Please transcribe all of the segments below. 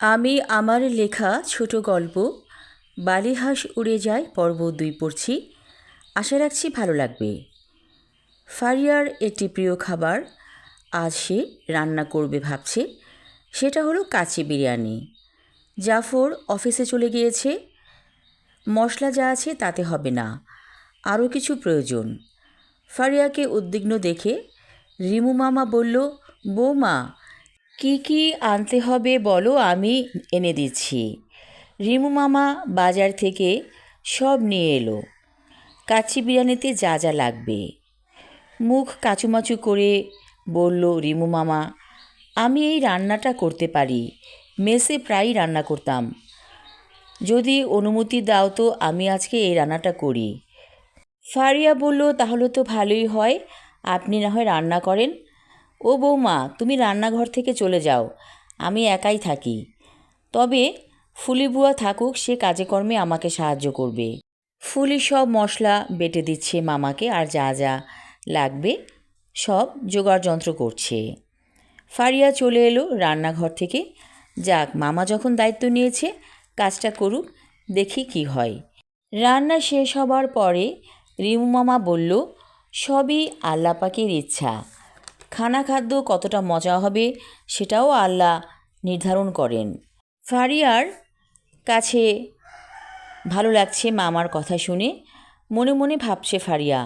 আমি আমার লেখা ছোট গল্প, বালিহাঁস উড়ে যায় পর্ব দুই পড়ছি। আশা রাখছি ভালো লাগবে। ফারিয়ার একটি প্রিয় খাবার আজ সে রান্না করবে ভাবছে। সেটা হলো কাচি বিরিয়ানি। জাফর অফিসে চলে গিয়েছে। মশলা যা আছে তাতে হবে না, আরও কিছু প্রয়োজন। ফারিয়াকে উদ্বিগ্ন দেখে রিমু মামা বলল, বৌমা কি কি আনতে হবে বলো আমি এনে দিচ্ছি। রিমু মামা বাজার থেকে সব নিয়ে এলো। কাচ্চি বিরিয়ানিতে যা যা লাগবে। মুখ কাচুমাচু করে বলল রিমু মামা, আমি এই রান্নাটা করতে পারি। মেসে প্রায়ই রান্না করতাম। যদি অনুমতি দাও তো আমি আজকে এই রান্নাটা করি। ফারিয়া বলল, তাহলে তো ভালোই হয়। আপনি না হয় রান্না করেন। ও বৌমা, তুমি রান্নাঘর থেকে চলে যাও, আমি একাই থাকি। তবে ফুলি বুয়া থাকুক, সে কাজে কর্মে আমাকে সাহায্য করবে। ফুলি সব মশলা বেটে দিচ্ছে মামাকে, আর যা যা লাগবে সব জোগাড় যন্ত্র করছে। ফারিয়া চলে এলো রান্নাঘর থেকে। যাক, মামা যখন দায়িত্ব নিয়েছে, কাজটা করুক, দেখি কি হয়। রান্না শেষ হবার পরে রিমু মামা বলল, সবই আল্লাপাকের ইচ্ছা। খানা খাদ্য কতটা মজা হবে সেটাও আল্লাহ নির্ধারণ করেন। ফারিয়ার কাছে ভালো লাগছে মামার কথা শুনে। মনে মনে ভাবছে ফারিয়া,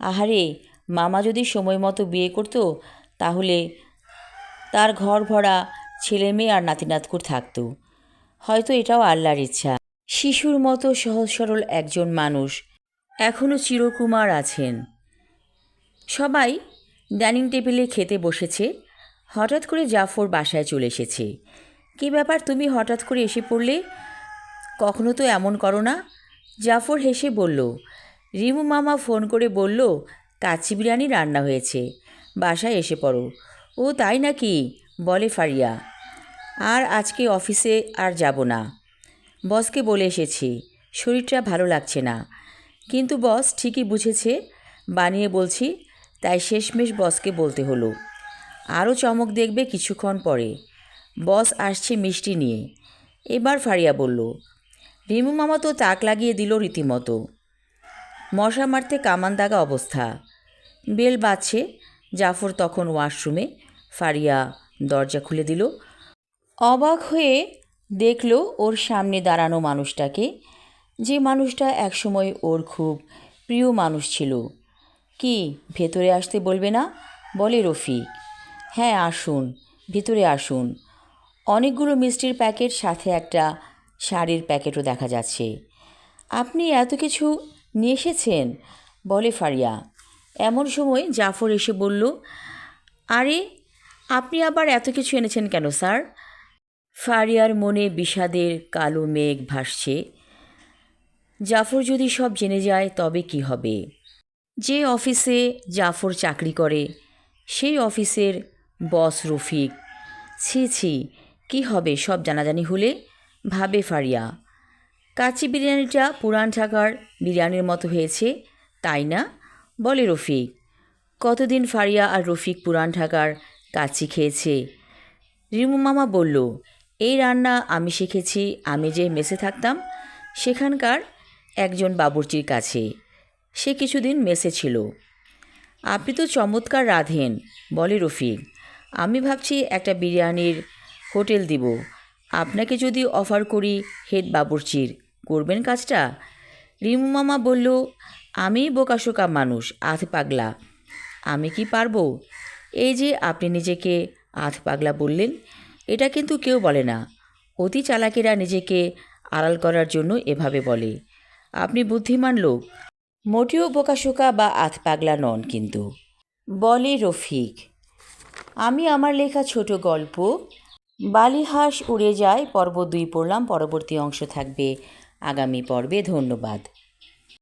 আহারে, মামা যদি সময় মতো বিয়ে করতো, তাহলে তার ঘর ভরা ছেলে মেয়ে আর নাতি নাতকুর থাকতো। হয়তো এটাও আল্লাহর ইচ্ছা। শিশুর মতো সহজ সরল একজন মানুষ এখনও চিরকুমার আছেন। সবাই ডাইনিং টেবিলে খেতে বসেছে। হঠাৎ করে জাফর বাসায় চলে এসেছে। কী ব্যাপার তুমি হঠাৎ করে এসে পড়লে? কখনো তো এমন করো না। জাফর হেসে বলল, রিমু মামা ফোন করে বলল, কাচ্চি বিরিয়ানি রান্না হয়েছে। বাসায় এসে পড়ো। ও, তাই নাকি? বলে ফারিয়া, আর আজকে অফিসে আর যাব না। বসকে বলে এসেছি, শরীরটা ভালো লাগছে না। কিন্তু বস ঠিকই বুঝেছে। বানিয়ে বলছি তাই শেষমেশ বসকে বলতে হলো আরও চমক দেখবে কিছুক্ষণ পরে বস আসছে মিষ্টি নিয়ে। এবার ফারিয়া বলল, রিমু মামা তো তাক লাগিয়ে দিল রীতিমতো। মশা মারতে কামান দাগা অবস্থা। বেল বাজছে, জাফর তখন ওয়াশরুমে। ফারিয়া দরজা খুলে দিল। অবাক হয়ে দেখল ওর সামনে দাঁড়ানো মানুষটাকে। যে মানুষটা একসময় ওর খুব প্রিয় মানুষ ছিল। কি, ভেতরে আসতে বলবে না? বলে রফিক। হ্যাঁ আসুন, ভিতরে আসুন। অনেকগুলো মিষ্টির প্যাকেট, সাথে একটা শাড়ির প্যাকেটও দেখা যাচ্ছে। আপনি এত কিছু নিয়ে এসেছেন? বলে ফারিয়া। এমন সময় জাফর এসে বলল, আরে, আপনি আবার এত কিছু এনেছেন কেন, স্যার? ফারিয়ার মনে বিষাদের কালো মেঘ ভাসছে। জাফর যদি সব জেনে যায়, তবে কি হবে? যে অফিসে জাফর চাকরি করে, সেই অফিসের বস রফিক। ছি ছি, কী হবে সব জানাজানি হলে? ভাবে ফারিয়া। কাচি বিরিয়ানিটা পুরান ঢাকার বিরিয়ানির মতো হয়েছে, তাই না? বলে রফিক। কতদিন ফারিয়া আর রফিক পুরান ঢাকার কাচি খেয়েছে? রিমু মামা বলল, এই রান্না আমি শিখেছি, আমি যে মেসে থাকতাম, সেখানকার একজন বাবুর্চির কাছে। সে কিছুদিন মেসে ছিল। আপনি তো চমৎকার রাঁধেন, বলে রফিক। আমি ভাবছি একটা বিরিয়ানির হোটেল দিব। আপনাকে যদি অফার করি হেড বাবুর্চির, করবেন কাজটা? রিমু মামা বলল, আমি বোকাশোকা মানুষ, আধ পাগলা। আমি কি পারব? এই যে আপনি নিজেকে আধ পাগলা বললেন, এটা কিন্তু কেউ বলে না। অতি চালাকেরা নিজেকে আড়াল করার জন্য এভাবে বলে। আপনি বুদ্ধিমান লোক। মোটেও বোকাশোকা বা আধ পাগলা নন কিন্তু। বলে রফিক, আমি আমার লেখা ছোট গল্প, বালিহাঁস উড়ে যায়, পর্ব দুই পড়লাম, পরবর্তী অংশ থাকবে আগামী পর্বে, ধন্যবাদ।